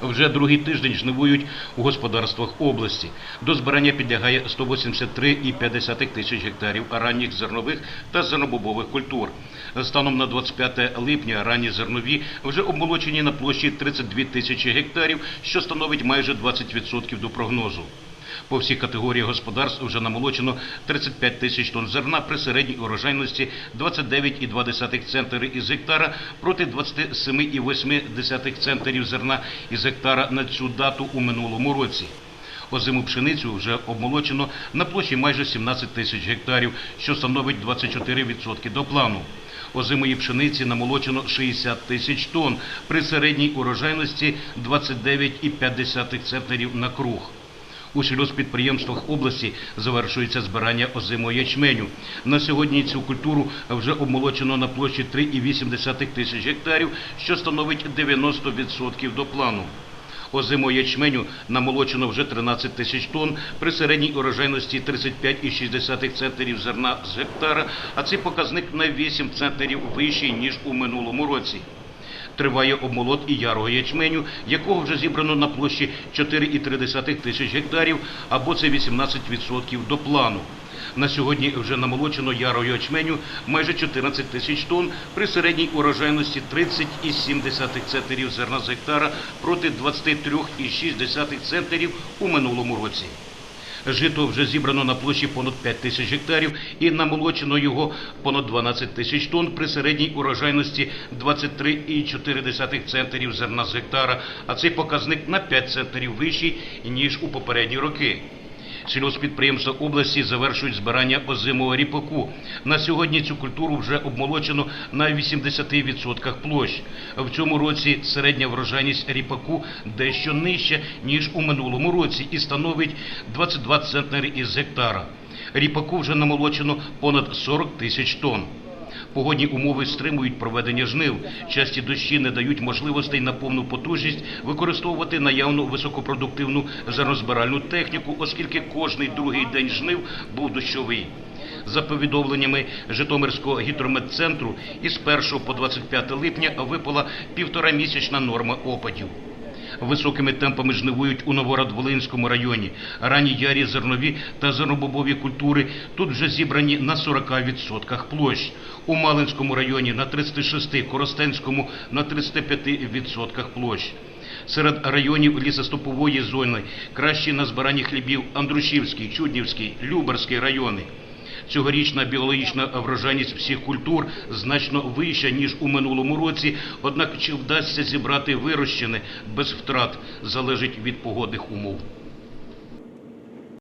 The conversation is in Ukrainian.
Вже другий тиждень жнивують у господарствах області. До збирання підлягає 183,5 тисяч гектарів ранніх зернових та зернобобових культур. Станом на 25 липня ранні зернові вже обмолочені на площі 32 тисячі гектарів, що становить майже 20% до прогнозу. По всіх категоріях господарств вже намолочено 35 тисяч тонн зерна при середній урожайності 29,2 центнери із гектара проти 27,8 центнерів зерна із гектара на цю дату у минулому році. Озиму пшеницю вже обмолочено на площі майже 17 тисяч гектарів, що становить 24% до плану. Озимої пшениці намолочено 60 тисяч тонн при середній урожайності 29,5 центнерів на круг. У сільгоспідприємствах області завершується збирання озимого ячменю. На сьогодні цю культуру вже обмолочено на площі 3,8 тисяч гектарів, що становить 90% до плану. Озимого ячменю намолочено вже 13 тисяч тонн при середній урожайності 35,6 центнерів зерна з гектара, а цей показник на 8 центнерів вищий, ніж у минулому році. Триває обмолот і ярого ячменю, якого вже зібрано на площі 4,3 тисяч гектарів, або це 18% до плану. На сьогодні вже намолочено ярого ячменю майже 14 тисяч тонн при середній урожайності 30,7 центнерів зерна з гектара проти 23,6 центнерів у минулому році. Жито вже зібрано на площі понад 5 тисяч гектарів і намолочено його понад 12 тисяч тонн при середній урожайності 23,4 центнерів зерна з гектара, а цей показник на 5 центнерів вищий, ніж у попередні роки. Сільгоспідприємства області завершують збирання озимого ріпаку. На сьогодні цю культуру вже обмолочено на 80% площ. В цьому році середня врожайність ріпаку дещо нижча, ніж у минулому році, і становить 22 центнери із гектара. Ріпаку вже намолочено понад 40 тисяч тонн. Погодні умови стримують проведення жнив. Часті дощі не дають можливостей на повну потужність використовувати наявну високопродуктивну зернозбиральну техніку, оскільки кожний другий день жнив був дощовий. За повідомленнями Житомирського гідрометцентру, із 1 по 25 липня випала півторамісячна норма опадів. Високими темпами жнивують у Новоград-Волинському районі. Ранні ярі зернові та зернобобові культури тут вже зібрані на 40% площ. У Малинському районі на 36, Коростенському на 35% площ. Серед районів лісостопової зони кращі на збиранні хлібів Андрушівський, Чуднівський, Люберський райони. Цьогорічна біологічна врожайність всіх культур значно вища, ніж у минулому році, однак чи вдасться зібрати вирощене без втрат, залежить від погодних умов.